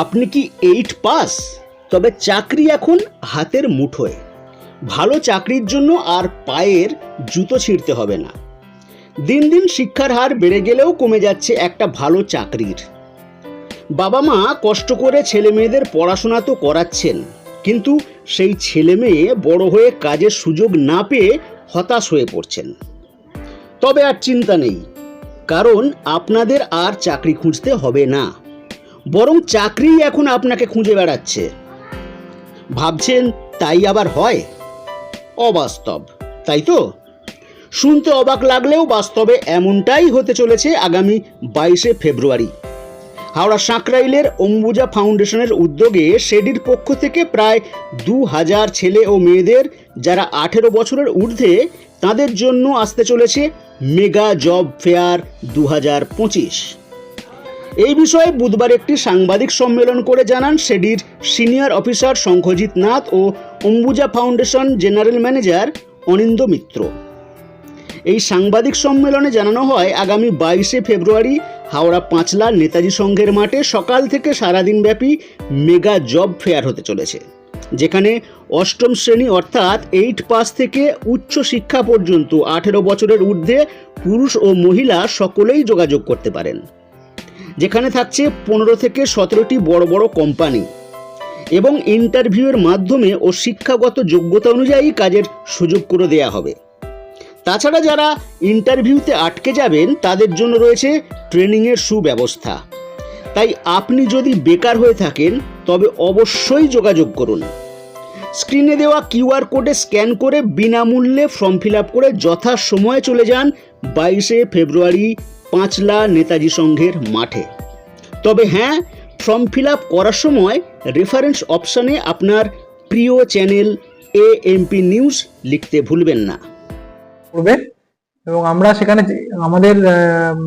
আপনি কি eight pass তবে চাকরি এখন হাতের মুঠোয়। ভালো চাকরির জন্য আর পায়ের জুতো ছিঁড়তে হবে না। দিন দিন শিক্ষার হার বেড়ে গেলেও কমে যাচ্ছে একটা ভালো চাকরির। বাবা মা কষ্ট করে ছেলে মেয়েদের পড়াশোনা তো করাচ্ছেন, কিন্তু সেই ছেলে মেয়ে বড় হয়ে কাজের সুযোগ না পেয়ে হতাশ হয়ে পড়ছেন। তবে আর চিন্তা নেই, কারণ আপনাদের আর চাকরি খুঁজতে হবে না। বরং চাকরি এখন আপনাকে খুঁজে বেড়াচ্ছে। ভাবছেন তাই আবার হয়? অবাস্তব, তাই তো? শুনতে অবাক লাগলেও বাস্তবে এমনটাই হতে চলেছে আগামী বাইশে ফেব্রুয়ারি। হাওড়া সাঁকরাইলের অম্বুজা ফাউন্ডেশনের উদ্যোগে সেডির পক্ষ থেকে প্রায় দু হাজার ছেলে ও মেয়েদের যারা আঠেরো বছরের ঊর্ধ্বে তাদের জন্য আসতে চলেছে মেগা জব ফেয়ার দু হাজার পঁচিশ। এই বিষয়ে বুধবার একটি সাংবাদিক সম্মেলন করে জানান সেডির সিনিয়র অফিসার শঙ্খজিৎ নাথ ও Ambuja foundation general manager Anindya Mitra. এই সাংবাদিক সম্মেলনে জানানো হয়, আগামী বাইশে ফেব্রুয়ারি হাওড়া পাঁচলা নেতাজি সংঘের মাঠে সকাল থেকে সারাদিন ব্যাপী মেগা জব ফেয়ার হতে চলেছে, যেখানে অষ্টম শ্রেণি অর্থাৎ এইট পাস থেকে উচ্চ শিক্ষা পর্যন্ত আঠেরো বছরের ঊর্ধ্বে পুরুষ ও মহিলা সকলেই যোগাযোগ করতে পারেন। যেখানে থাকছে পনেরো থেকে সতেরোটি বড় বড় কোম্পানি এবং ইন্টারভিউয়ের মাধ্যমে ও শিক্ষাগত যোগ্যতা অনুযায়ী কাজের সুযোগ করে দেয়া হবে। তাছাড়া যারা ইন্টারভিউতে আটকে যাবেন, তাদের জন্য রয়েছে ট্রেনিংয়ের সুব্যবস্থা। তাই আপনি যদি বেকার হয়ে থাকেন, তবে অবশ্যই যোগাযোগ করুন। স্ক্রিনে দেওয়া কিউআর কোডে স্ক্যান করে বিনামূল্যে ফর্ম ফিল আপ করে যথা সময়ে চলে যান বাইশে ফেব্রুয়ারি পাঁচলা নেতাজি সংঘের মাঠে। তবে হ্যাঁ ফর্ম ফিল আপ করার সময় রেফারেন্স অপশানে আপনার প্রিয় চ্যানেল এ এমপি নিউজ লিখতে ভুলবেন না। এবং আমরা সেখানে আমাদের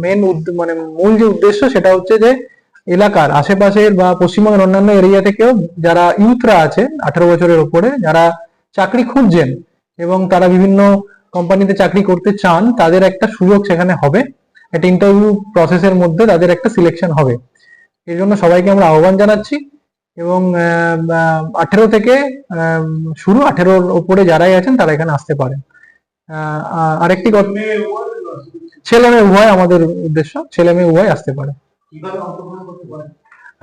মেন মানে মূল যে উদ্দেশ্য সেটা হচ্ছে যে এলাকার আশেপাশের বা পশ্চিমবঙ্গের অন্যান্য এরিয়া থেকেও যারা ইউথরা আছে, আঠারো বছরের ওপরে যারা চাকরি খুঁজছেন এবং তারা বিভিন্ন কোম্পানিতে চাকরি করতে চান, তাদের একটা সুযোগ সেখানে হবে। একটা ইন্টারভিউ প্রসেসের মধ্যে তাদের একটা সিলেকশন হবে। এই জন্য সবাইকে আমরা আহ্বান জানাচ্ছি এবং আঠেরো থেকে শুরু আঠেরোর ওপরে যারাই আছেন তারা এখানে আসতে পারেন। আরেকটি কথা ছেলে মেয়ে উভয় আমাদের উদ্দেশ্য ছেলে মেয়ে উভয় আসতে পারে।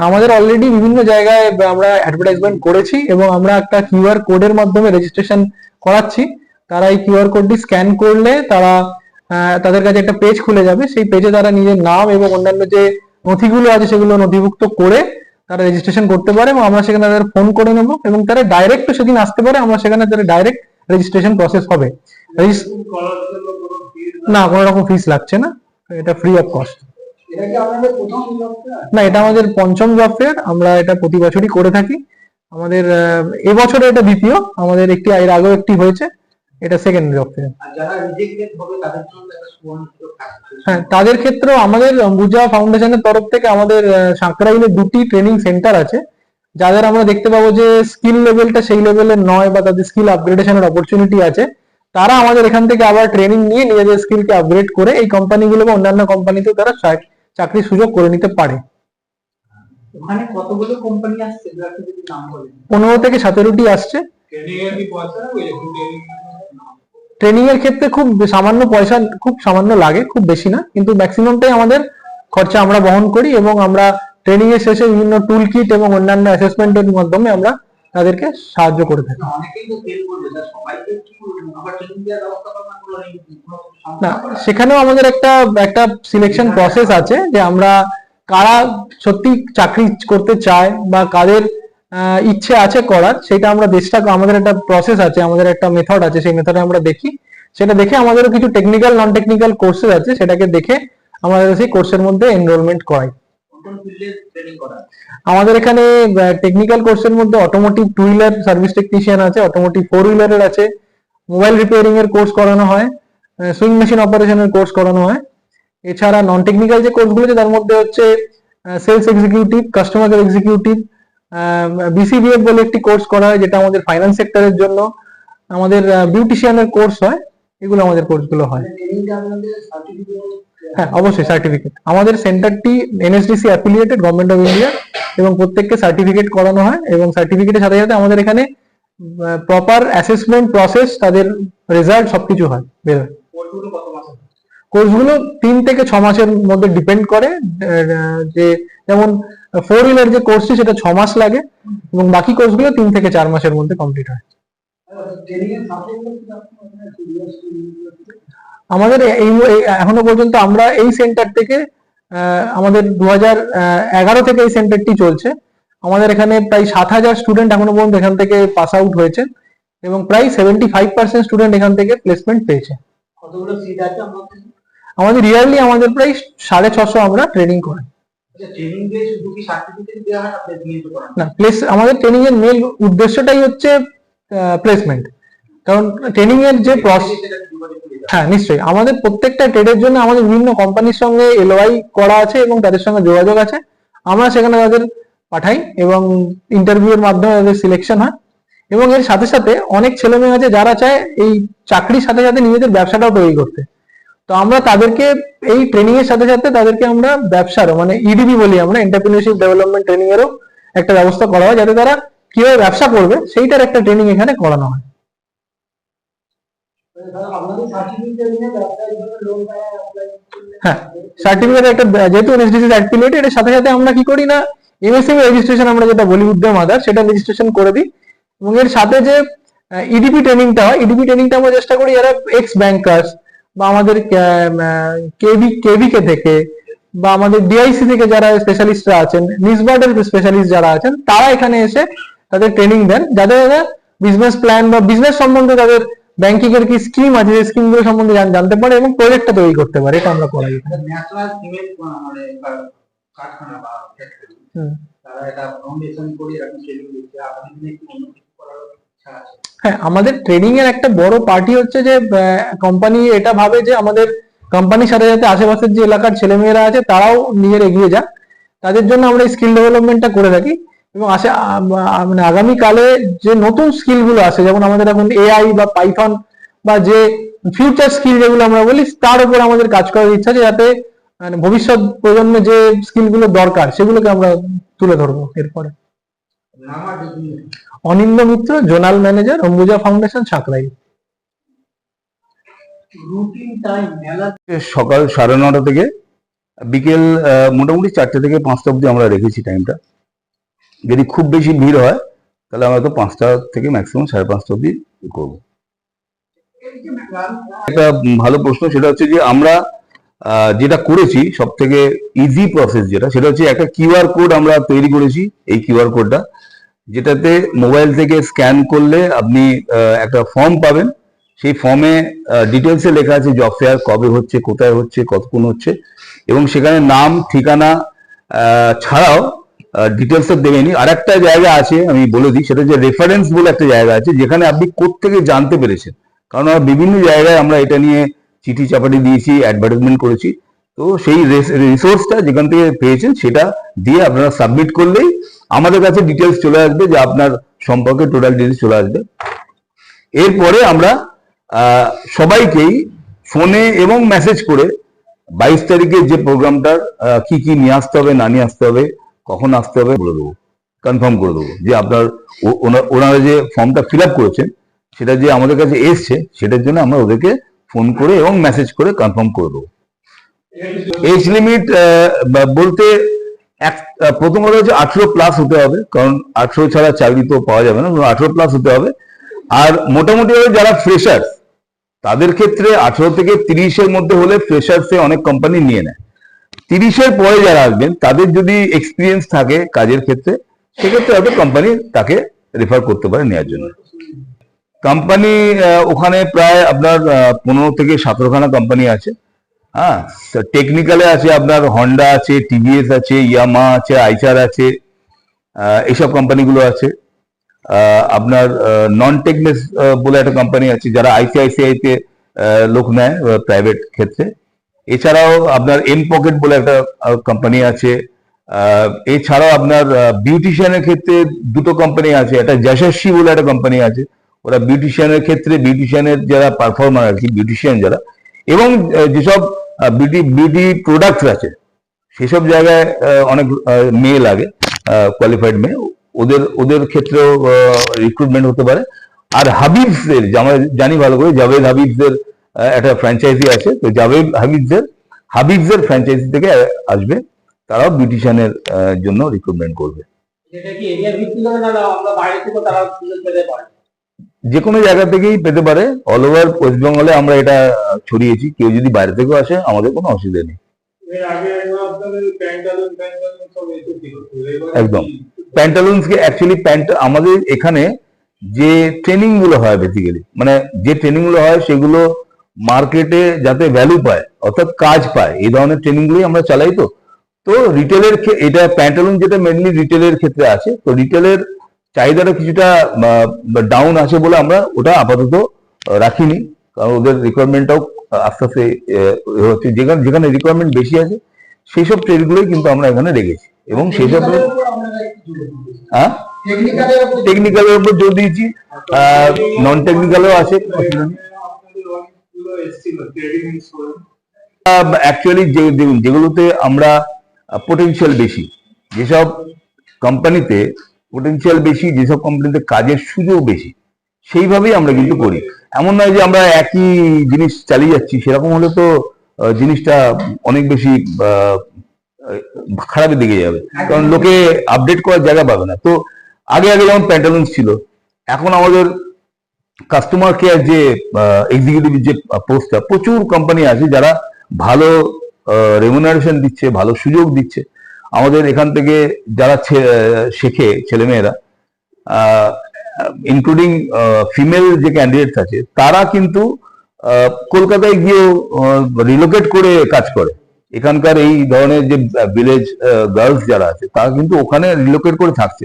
আমাদের অলরেডি বিভিন্ন জায়গায় আমরা অ্যাডভার্টাইজমেন্ট করেছি এবং আমরা একটা কিউআর কোডের মাধ্যমে রেজিস্ট্রেশন করাচ্ছি। তারা এই কিউআর কোডটি স্ক্যান করলে তারা তাদের কাছে একটা পেজ খুলে যাবে। সেই পেজে তারা নিজের নাম এবং অন্যান্য যে নথিগুলো আছে সেগুলো নথিভুক্ত করে তারা রেজিস্ট্রেশন করতে পারে এবং আমরা সেখানে তাদের ফোন করে নেব এবং তারা ডাইরেক্ট সেদিন আসতে পারে। আমরা সেখানে তাদের ডাইরেক্ট রেজিস্ট্রেশন প্রসেস হবে। না কোনো রকম ফিস লাগছে না। এটা ফ্রি অফ কস্ট না এটা আমাদের পঞ্চম জব ফেয়ার আমরা এটা প্রতি বছরই করে থাকি। আমাদের এবছরে এটা দ্বিতীয়। আমাদের একটি এর আগেও একটি হয়েছে। এটা সেকেন্ড হ্যাঁ তাদের ক্ষেত্রেও আমাদের অম্বুজা ফাউন্ডেশনের তরফ থেকে আমাদের আহ, সাঁকরাইলে দুটি ট্রেনিং সেন্টার আছে। যাদের আমরা দেখতে পাবো যে স্কিল লেভেলটা সেই লেভেলের নয় বা তাদের স্কিল আপগ্রেডেশনের অপরচুনিটি আছে। তারা আমাদের এখান থেকে আবার ট্রেনিং নিয়ে নিজেদের স্কিলকে আপগ্রেড করে এই কোম্পানিগুলো বা অন্যান্য কোম্পানিতেও তারা চাকরির সুযোগ করে নিতে পারে। ওখানে কতগুলো কোম্পানি আসছে? দু একটা যদি নাম বলেন। পনেরো থেকে সতেরোটি আসছে। ট্রেনিং এর কি পয়সা লাগবে ট্রেনিং ট্রেনিং এর ক্ষেত্রে খুব সামান্য পয়সা খুব সামান্য লাগে খুব বেশি না কিন্তু ম্যাক্সিমামটাই আমাদের খরচা আমরা বহন করি এবং আমরা ট্রেনিং এর শেষে বিভিন্ন টুল কিট এবং অন্যান্য অ্যাসেসমেন্টের মাধ্যমে আমরা তাদেরকে সাহায্য করে থাকি না। সেখানেও আমাদের একটা একটা সিলেকশন প্রসেস আছে যে আমরা কারা সত্যি চাকরি করতে চায় বা কাদের ইচ্ছে আছে করার, সেটা আমরা দেশটা আমাদের একটা প্রসেস আছে, আমাদের একটা মেথড আছে, সেই মেথডে আমরা দেখি। সেটা দেখে আমাদেরও কিছু টেকনিক্যাল নন টেকনিক্যাল কোর্সেস আছে, সেটাকে দেখে আমাদের সেই কোর্সের মধ্যে এনরোলমেন্ট করাই। আমাদের এখানে টেকনিক্যাল কোর্সের মধ্যে automotive two wheeler service technician আছে অটোমোটিভ ফোর হুইলারের আছে মোবাইল রিপেয়ারিং এর কোর্স করানো হয় সুইং মেশিন অপারেশনের কোর্স করানো হয়। এছাড়া নন টেকনিক্যাল যে কোর্সগুলো আছে, তার মধ্যে হচ্ছে sales executive customer care executive BCBF বলে একটি কোর্স করা হয় যেটা আমাদের ফাইন্যান্স সেক্টরের জন্য। আমাদের বিউটিশিয়ানের কোর্স হয়। এগুলো আমাদের কোর্সগুলো হয়। হ্যাঁ অবশ্যই সার্টিফিকেট আমাদের সেন্টারটি NSDC affiliated government of India এবং প্রত্যেককে সার্টিফিকেট করানো হয় এবং সার্টিফিকেটের সাথে সাথে আমাদের এখানে প্রপার অ্যাসেসমেন্ট প্রসেস তাদের রেজাল্ট সবকিছু হয়। বেরোয় কোর্সগুলো তিন থেকে ছ মাসের মধ্যে ডিপেন্ড করে যে যেমন ফোর হুইলার যে কোর্সটি সেটা ছ মাস লাগে এবং বাকি কোর্সগুলো তিন থেকে চার মাসের মধ্যে কমপ্লিট হয়। আমাদের এই এখনও পর্যন্ত আমরা এই সেন্টার থেকে আমাদের দু হাজার এগারো থেকে এই সেন্টারটি চলছে। আমাদের এখানে প্রায় সাত হাজার স্টুডেন্ট এখনও পর্যন্ত এখান থেকে পাস আউট হয়েছে এবং প্রায় সেভেন্টি ফাইভ পার্সেন্ট স্টুডেন্ট এখান থেকে প্লেসমেন্ট পেয়েছে। আমাদের ইয়ারলি আমাদের প্রায় সাড়ে ছশো আমরা ট্রেনিং করাই। না প্লেস আমাদের ট্রেনিং এর মেন উদ্দেশ্যটাই হচ্ছে প্লেসমেন্ট কারণ ট্রেনিং এর যে প্রসেস হ্যাঁ? নিশ্চয়ই। আমাদের প্রত্যেকটা ট্রেডের জন্য আমাদের বিভিন্ন কোম্পানির সঙ্গে এলওআই করা আছে এবং তাদের সঙ্গে যোগাযোগ আছে। আমরা সেখানে তাদের পাঠাই এবং ইন্টারভিউ এর মাধ্যমে তাদের সিলেকশন হয়। এবং এর সাথে সাথে অনেক ছেলে মেয়ে আছে যারা চায় এই চাকরির সাথে সাথে নিজেদের ব্যবসাটাও তৈরি করতে। তো আমরা তাদেরকে এই ট্রেনিং এর সাথে সাথে তাদেরকে আমরা ব্যবসারও মানে ইডিবি বলি আমরা এন্টারপ্রিনিয়রশিপ ডেভেলপমেন্ট ট্রেনিং এরও একটা ব্যবস্থা করা হয় যাতে তারা কীভাবে ব্যবসা করবে সেইটার একটা ট্রেনিং এখানে করানো হয়। অ্যাপ্লাই হ্যাঁ সার্টিফিকেট একটা যেহেতু এনএসডিসি অ্যাফিলিয়েটেড এর সাথে সাথে আমরা কি করি না রেজিস্ট্রেশন আমরা যেটা বলি উদ্যম আধার সেটা রেজিস্ট্রেশন করে দিই। এবং এর সাথে যে ইডিপি ট্রেনিংটা হয় ইডিপি ট্রেনিংটা আমরা চেষ্টা করি যারা এক্স ব্যাংকার্স বা আমাদের কেভি কেভিকে থেকে বা আমাদের ডিআইসি থেকে যারা স্পেশালিস্টরা আছেন নিসবার্ডের স্পেশালিস্ট যারা আছেন তারা এখানে এসে তাদের ট্রেনিং দেন। যাদের বিজনেস প্ল্যান বা বিজনেস সম্বন্ধে তাদের ব্যাংকিং এর কি স্কিম আছে সেই স্কিমগুলো সম্বন্ধে জানতে পারে এবং প্রজেক্টটা তৈরি করতে পারে এটা আমরা করাই সিমেন্ট মানে কারখানা বা তারা এটা ফাউন্ডেশন করে এরকম ট্রেনিং দিচ্ছে। হ্যাঁ আমাদের ট্রেনিং এর একটা বড় পার্টি হচ্ছে যে কোম্পানি এটা ভাবে যে আমাদের কোম্পানির সাথে সাথে আশেপাশের যে এলাকার ছেলেমেয়েরা আছে, তারাও নিজের এগিয়ে যাক। তাদের জন্য আমরা স্কিল ডেভেলপমেন্টটা করে থাকি এবং আসে মানে আগামীকালে যে নতুন স্কিলগুলো আছে যেমন আমাদের এখন এআই বা পাইথন বা যে ফিউচার স্কিল যেগুলো আমরা বলি, তার উপর আমাদের কাজ করার ইচ্ছা আছে যাতে মানে ভবিষ্যৎ প্রজন্মে যে স্কিলগুলো দরকার, সেগুলোকে আমরা তুলে ধরবো এরপরে। Anindya Mitra zonal manager Ambuja foundation Sakrai routine time মেলা সকাল সাড়ে নটা থেকে বিকেল আহ, মোটামুটি চারটে থেকে পাঁচটা অবধি আমরা রেখেছি টাইমটা যদি খুব বেশি ভিড় হয় তাহলে আমরা তো পাঁচটা থেকে ম্যাক্সিমাম সাড়ে পাঁচটা অবধি করব। একটা ভালো প্রশ্ন সেটা হচ্ছে যে আমরা যেটা করেছি সব থেকে ইজি প্রসেস যেটা সেটা হচ্ছে একটা কিউআর কোড আমরা তৈরি করেছি এই কিউআর কোডটা যেটাতে মোবাইল থেকে স্ক্যান করলে আপনি একটা ফর্ম পাবেন। সেই ফর্মে ডিটেলসে লেখা আছে জব ফেয়ার কবে হচ্ছে, কোথায় হচ্ছে, কতক্ষণ হচ্ছে। এবং সেখানে নাম, ঠিকানা ছাড়াও ডিটেলস তো দেবেনি আর একটা জায়গা আছে, আমি বলে দিই, সেটা যে রেফারেন্স বলে একটা জায়গা আছে, যেখানে আপনি কোত্থেকে জানতে পেরেছেন। কারণ বিভিন্ন জায়গায় আমরা এটা নিয়ে চিঠি চাপাটি দিয়েছি অ্যাডভার্টাইজমেন্ট করেছি। তো সেই রিসোর্সটা যেখান থেকে পেয়েছেন সেটা দিয়ে আপনারা সাবমিট করলেই আমাদের কাছে ডিটেলস চলে আসবে যে আপনার সম্পর্কে টোটাল ডিটেলস চলে আসবে। এরপরে আমরা সবাইকেই ফোনে এবং মেসেজ করে বাইশ তারিখে যে প্রোগ্রামটার কি কি নিয়ে আসতে হবে, না নিয়ে আসতে হবে, কখন আসতে হবে বলে দেবো। কনফার্ম করে দেবো যে আপনার ওনারা যে ফর্মটা ফিল আপ করেছেন, সেটা যে আমাদের কাছে এসছে, সেটার জন্য আমরা ওদেরকে ফোন করে এবং মেসেজ করে কনফার্ম করে দেবো। এজ লিমিট বলতে এক আহ, প্রথম কথা হচ্ছে আঠেরো প্লাস হতে হবে কারণ আঠেরো ছাড়া চাকরি তো পাওয়া যাবে না আঠেরো প্লাস হতে হবে। আর মোটামুটি যারা ফ্রেশার তাদের ক্ষেত্রে আঠেরো থেকে তিরিশের মধ্যে হলে ফ্রেশার্সে অনেক কোম্পানি নিয়ে নেয়। তিরিশের পরে যারা আসবেন তাদের যদি এক্সপিরিয়েন্স থাকে কাজের ক্ষেত্রে সেক্ষেত্রে হয়তো কোম্পানি তাকে রেফার করতে পারে নেওয়ার জন্য। কোম্পানি ওখানে প্রায় আপনার পনেরো থেকে সতেরোখানা কোম্পানি আছে। হ্যাঁ টেকনিক্যালে আছে আপনার হন্ডা আছে টিভিএস আছে ইয়ামা আছে আইচার আছে এইসব কোম্পানিগুলো আছে। আপনার নন টেকনেস বলে একটা কোম্পানি আছে যারা আইসিআইসিআই তে লোক নেয় প্রাইভেট ক্ষেত্রে। এছাড়াও আপনার এম পকেট বলে একটা কোম্পানি আছে। এছাড়াও আপনার বিউটিশিয়ানের ক্ষেত্রে দুটো কোম্পানি আছে। একটা যশস্বী বলে একটা কোম্পানি আছে। ওরা বিউটিশিয়ানের ক্ষেত্রে বিউটিশিয়ানের যারা পারফর্মার আর কি বিউটিশিয়ান যারা। এবং যেসব বিউটি বিউটি প্রোডাক্টস আছে। সেসব জায়গায় অনেক মেয়ে লাগে কোয়ালিফাইড মেয়ে। ওদের ওদের ক্ষেত্রেও রিক্রুটমেন্ট হতে পারে। আর হাবিবসের যে আমরা জানি ভালো করে, জাভেদ হাবিবসের একটা ফ্র্যাঞ্চাইজি আছে। তো জাভেদ হাবিবসের হাবিবসের ফ্র্যাঞ্চাইজি থেকে আসবে। তারাও বিউটিশিয়ানের জন্য রিক্রুটমেন্ট করবে। এটা কি না, আমরা বাইরে থেকে তারা সুযোগ পেতে পারে? যে কোনো জায়গা থেকেই পেতে পারে। অল ওভার ওয়েস্ট বেঙ্গলে আমরা এটা ছড়িয়েছি। কেউ যদি বাইরে থেকেও আসে আমাদের কোনো অসুবিধা নেই। একদম। প্যান্টালুন্সকে অ্যাকচুয়ালি প্যান্ট আমাদের এখানে যে ট্রেনিংগুলো হয় বেসিক্যালি মানে যে ট্রেনিংগুলো হয় সেগুলো মার্কেটে যাতে ভ্যালু পায় অর্থাৎ কাজ পায় এই ধরনের ট্রেনিং গুলোই আমরা চালাই তো। তো রিটেলের এটা প্যান্টালুন যেটা মেনলি রিটেলের ক্ষেত্রে আছে তো রিটেলের চাহিদাটা কিছুটা ডাউন আছে বলে আমরা ওটা আপাতত রাখিনি। কারণ ওদের রিকোয়ারমেন্টটাও আস্তে আস্তে হচ্ছে। যেখানে যেখানে রিকোয়ারমেন্ট বেশি আছে সেই সব ট্রেডগুলোই কিন্তু আমরা এখানে রেখেছি। এবং সেই সব হ্যাঁ? টেকনিক্যালের উপর জোর দিয়েছি। নন টেকনিক্যালও আছে। অ্যাকচুয়ালি যেগুলোতে আমরা পোটেনশিয়াল বেশি। যেসব কোম্পানিতে পোটেনশিয়াল বেশি, যেসব কোম্পানিতে কাজের সুযোগ বেশি, সেইভাবেই আমরা কিন্তু করি। এমন নয় যে আমরা একই জিনিস চালিয়ে যাচ্ছি, সেরকম হলে তো জিনিসটা অনেক বেশি খারাপের দিকে যাবে। কারণ লোকে আপডেট করার জায়গা পাবে না। তো আগে আগে যেমন প্যান্টালুন্স ছিল, এখন আমাদের কাস্টমার কেয়ার যে এক্সিকিউটিভ যে পোস্টটা প্রচুর কোম্পানি আছে যারা ভালো রেমুনারেশন দিচ্ছে, ভালো সুযোগ দিচ্ছে। আমাদের এখান থেকে যারা শেখে ছেলেমেয়েরা ইনক্লুডিং ফিমেল যে ক্যান্ডিডেটস আছে, তারা কিন্তু কলকাতায় গিয়েও রিলোকেট করে কাজ করে। এখানকার এই ধরনের যে ভিলেজ গার্লস যারা আছে, তারা কিন্তু ওখানে রিলোকেট করে থাকছে।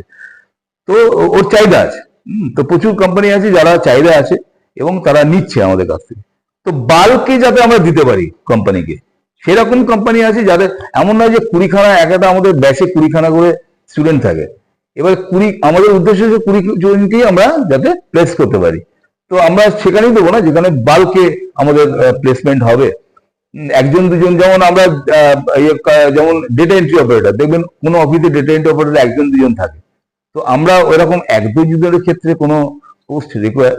তো ওর চাহিদা আছে। তো প্রচুর কোম্পানি আছে যারা চাহিদা আছে এবং তারা নিচ্ছে আমাদের কাছ থেকে। তো বাল্কে যাতে আমরা দিতে পারি কোম্পানিকে সেরকম কোম্পানি আছে যাদের এমন নয় যে কুড়িখানা এক একটা আমাদের ব্যাচে কুড়িখানা করে স্টুডেন্ট থাকে। এবার কুড়ি আমাদের উদ্দেশ্য হচ্ছে কুড়ি জনকেই আমরা যাতে প্লেস করতে পারি। তো আমরা সেখানেই দেবো না যেখানে বাল্কে আমাদের প্লেসমেন্ট হবে। একজন দুজন যেমন আমরা ইয়ে, যেমন ডেটা এন্ট্রি অপারেটর দেখবেন কোনো অফিসে ডেটা এন্ট্রি অপারেটর একজন দুজন থাকে। তো আমরা ওইরকম এক দুজনের ক্ষেত্রে কোনো পোস্ট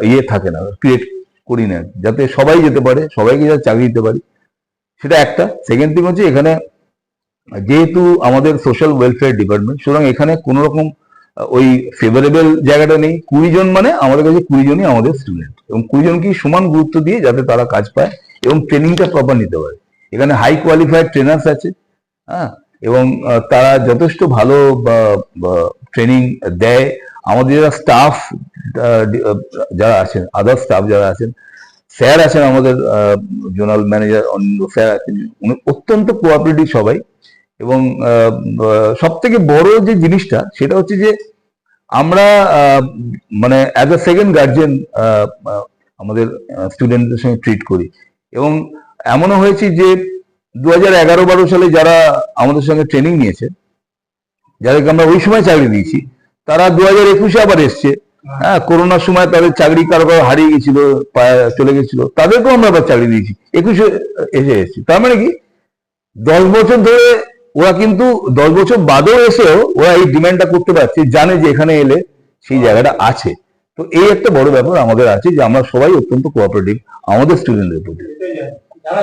ইয়ে থাকে না ক্রিয়েট করি না যাতে সবাই যেতে পারে সবাইকে যাতে চাকরি দিতে পারি। সেটা একটা। সেকেন্ড থিং হচ্ছে এখানে যেহেতু আমাদের সোশ্যাল ওয়েলফেয়ার ডিপার্টমেন্ট সুতরাং এখানে কোনো রকম ওই ফেভারেবল জায়গাটা নেই। কুড়ি জন মানে আমাদের কাছে কুড়ি জনই আমাদের স্টুডেন্ট এবং কুড়ি জনকেই সমান গুরুত্ব দিয়ে যাতে তারা কাজ পায় এবং ট্রেনিংটা প্রপার নিতে পারে। এখানে হাই কোয়ালিফাইড ট্রেনার্স আছে হ্যাঁ? এবং তারা যথেষ্ট ভালো ট্রেনিং দেয়। আমাদের যারা স্টাফ যারা আছেন আদার স্টাফ যারা আছেন স্যার আছেন আমাদের জোনাল ম্যানেজার স্যার আছেন, উনি অত্যন্ত কোঅপারেটিভ সবাই এবং সব থেকে বড় যে জিনিসটা সেটা হচ্ছে যে আমরা মানে অ্যাজ আ সেকেন্ড গার্জেন আমাদের স্টুডেন্টদের সঙ্গে ট্রিট করি এবং এমনও হয়েছে যে দু হাজার এগারো বারো সালে যারা আমাদের সঙ্গে ট্রেনিং নিয়েছে, যাদেরকে আমরা ওই সময় চাকরি দিয়েছি, তারা দু হাজার একুশে আবার এসছে। হ্যাঁ করোনার সময় তাদের চাকরি কারও কারও হারিয়ে গেছিল চলে গেছিল। তাদেরকেও আমরা আবার চাকরি দিয়েছি। একুশে এসে এসেছি। তার মানে কি? দশ বছর ধরে ওরা কিন্তু দশ বছর বাদেও এসেও ওরা এই ডিমান্ডটা করতে পারছে জানে যে এখানে এলে সেই জায়গাটা আছে। তো এই একটা বড় ব্যাপার আমাদের আছে যে আমরা সবাই অত্যন্ত কোঅপারেটিভ আমাদের স্টুডেন্টদের প্রতি। যারা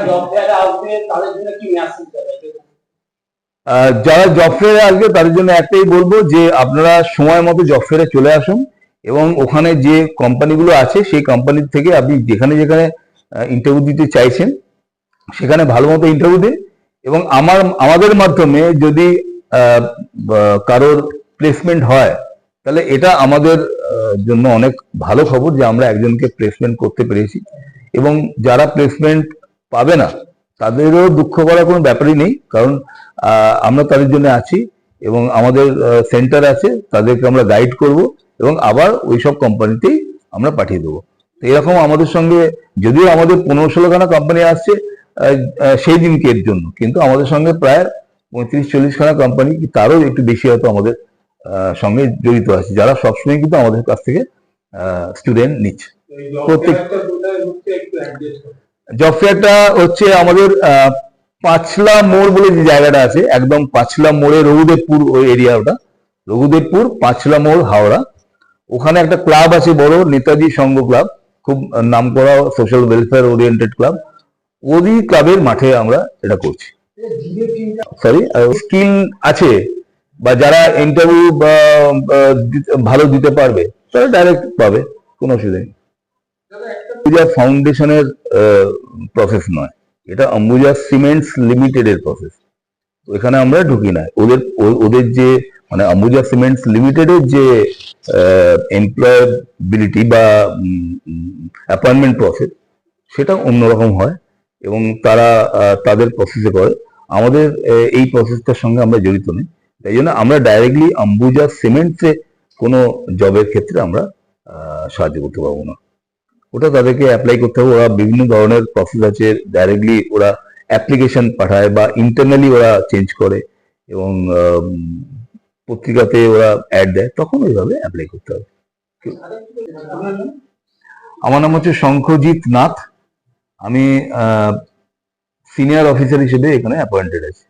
জব ফেয়ারে আসবে তাদের জন্য একটাই বলব যে আপনারা সময় মতো জব ফেয়ারে চলে আসুন। এবং ওখানে যে কোম্পানিগুলো আছে, সেই কোম্পানির থেকে আপনি যেখানে যেখানে ইন্টারভিউ দিতে চাইছেন, সেখানে ভালো মতো ইন্টারভিউ দিন। এবং আমার, আমাদের মাধ্যমে যদি কারোর প্লেসমেন্ট হয়, তাহলে এটা আমাদের জন্য অনেক ভালো খবর যে আমরা একজনকে প্লেসমেন্ট করতে পেরেছি। এবং যারা প্লেসমেন্ট পাবে না, তাদেরও দুঃখ করার কোনো ব্যাপারই নেই। কারণ আমরা তাদের জন্য আছি এবং আমাদের সেন্টার আছে, তাদেরকে আমরা গাইড করব। এবং আবার ওই সব কোম্পানিতেই আমরা পাঠিয়ে দেবো। এরকম আমাদের সঙ্গে, যদিও আমাদের পনেরো ষোলোখানা কোম্পানি আসছে সেই দিনকে এর জন্য, কিন্তু আমাদের সঙ্গে প্রায় পঁয়ত্রিশ, চল্লিশ খানা কোম্পানি তারও একটু বেশি হয়তো আমাদের সঙ্গে জড়িত আছে, যারা সবসময় কিন্তু আমাদের কাছ থেকে স্টুডেন্ট নিচ্ছে। প্রত্যেক-। জব ফেয়ারটা হচ্ছে আমাদের পাঁচলা মোড় বলে যে জায়গাটা আছে, একদম পাঁচলা মোড়ে রঘুদেবপুর ওই এরিয়া ওটা। রঘুদেবপুর, পাঁচলা মোড়, হাওড়া। ওখানে একটা ক্লাব আছে বড়, নেতাজি সংঘ ক্লাব খুব নাম করা সোশ্যাল ওয়েলফেয়ার ওরিয়েন্টেড ক্লাব ওই ক্লাবের মাঠে আমরা এটা করছি। সরি স্কিল আছে, বা যারা ইন্টারভিউ বা ভালো দিতে পারবে, তারা ডাইরেক্ট পাবে, কোনো অসুবিধা নেই। অম্বুজা ফাউন্ডেশনের প্রসেস নয়। এটা অম্বুজা সিমেন্টস লিমিটেড এর প্রসেস এখানে আমরা ঢুকি না। ওদের ওদের যে মানে অম্বুজা সিমেন্টস লিমিটেডের যে এমপ্লয়াবিলিটি বা অ্যাপয়েন্টমেন্ট প্রসেস সেটা অন্যরকম হয় এবং তারা তাদের প্রসেসে করে। আমাদের এই প্রসেসটার সঙ্গে আমরা জড়িত নেই। তাই জন্য আমরা ডাইরেক্টলি অম্বুজা সিমেন্টসে কোনো জবের ক্ষেত্রে আমরা সাহায্য করতে পারব না। ওটা তাদেরকে অ্যাপ্লাই করতে হবে। ওরা বিভিন্ন ধরনের প্রসেস আছে। ডাইরেক্টলি ওরা অ্যাপ্লিকেশন পাঠায় বা ইন্টারনালি ওরা চেঞ্জ করে এবং পত্রিকাতে ওরা অ্যাড দেয়, তখন ওইভাবে অ্যাপ্লাই করতে হবে। আমার নাম হচ্ছে শঙ্খজিৎ নাথ। আমি সিনিয়র অফিসার হিসেবে এখানে অ্যাপয়েন্টেড আছি।